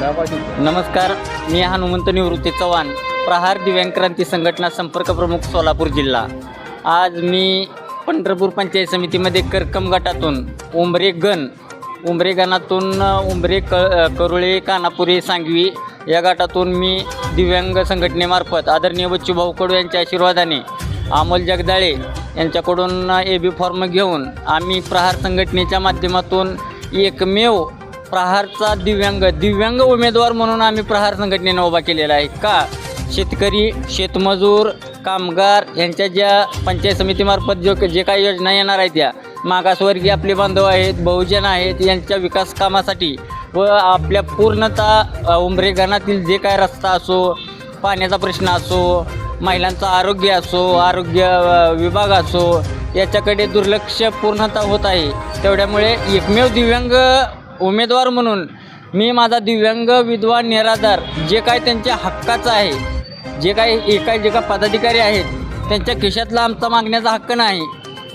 नमस्कार मी हनुमंत निवृत्ती चव्हाण प्रहार दिव्यांग क्रांती संघटना संपर्क प्रमुख सोलापूर जिल्हा. आज मी पंढरपूर पंचायत समितीमध्ये करकम गटातून उंबरे गण उंबरे गणातून उंबरे क करुळे कानापुरे सांगवी या गटातून मी दिव्यांग संघटनेमार्फत आदरणीय बच्चूभाऊ कडू यांच्या आशीर्वादाने अमोल जगदाळे यांच्याकडून ए बी फॉर्म घेऊन आम्ही प्रहार संघटनेच्या माध्यमातून एकमेव प्रहारचा दिव्यांग दिव्यांग उमेदवार म्हणून आम्ही प्रहार संघटनेनं उभा केलेला आहे. का? शेतकरी शेतमजूर कामगार यांच्या ज्या पंचायत समितीमार्फत जो जे काही योजना येणार आहेत त्या मागासवर्गीय आपले बांधव आहेत बहुजन आहेत यांच्या विकास कामासाठी व आपल्या पूर्णतः अ, जे काय रस्ता असो पाण्याचा प्रश्न असो महिलांचं आरोग्य असो आरोग्य विभाग असो याच्याकडे दुर्लक्ष पूर्णतः होत आहे. तेवढ्यामुळे एकमेव दिव्यांग उमेदवार म्हणून मी माझा दिव्यांग विधवा निराधार जे काय त्यांच्या हक्काचं आहे जे काही एका जे काय पदाधिकारी आहेत त्यांच्या खिशातला आमचा मागण्याचा हक्क नाही.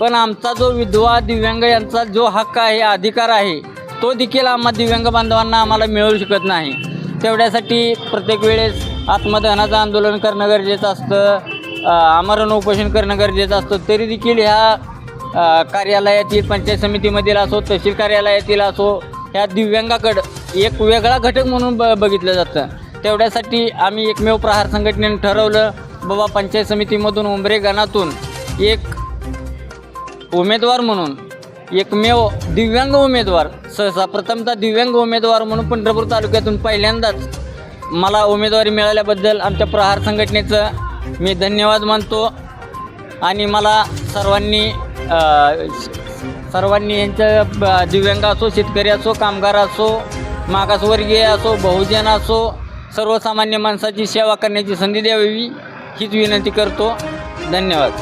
पण आमचा जो विधवा दिव्यांग यांचा जो हक्क आहे अधिकार आहे तो देखील आम्हा दिव्यांग बांधवांना आम्हाला मिळू शकत नाही. तेवढ्यासाठी प्रत्येक वेळेस आत्मदहनाचं आंदोलन करणं गरजेचं असतं आमरण उपोषण करणं गरजेचं असतं. तरी देखील ह्या कार्यालयातील पंचायत समितीमधील असो तहसील कार्यालयातील असो ह्या दिव्यांगाकडं एक वेगळा घटक म्हणून ब बघितलं जातं. तेवढ्यासाठी आम्ही एकमेव प्रहार संघटनेनं ठरवलं बाबा पंचायत समितीमधून उंबरे गणातून एक उमेदवार म्हणून एकमेव दिव्यांग उमेदवार सहसा प्रथमतः दिव्यांग उमेदवार म्हणून पंढरपूर तालुक्यातून पहिल्यांदाच मला उमेदवारी मिळाल्याबद्दल आमच्या प्रहार संघटनेचं मी धन्यवाद मानतो. आणि मला सर्वांनी सर्वांनी यांच्या दिव्यांग असो शेतकरी असो कामगार असो मागासवर्गीय असो बहुजन असो सर्वसामान्य माणसाची सेवा करण्याची संधी द्यावी हीच विनंती करतो. धन्यवाद.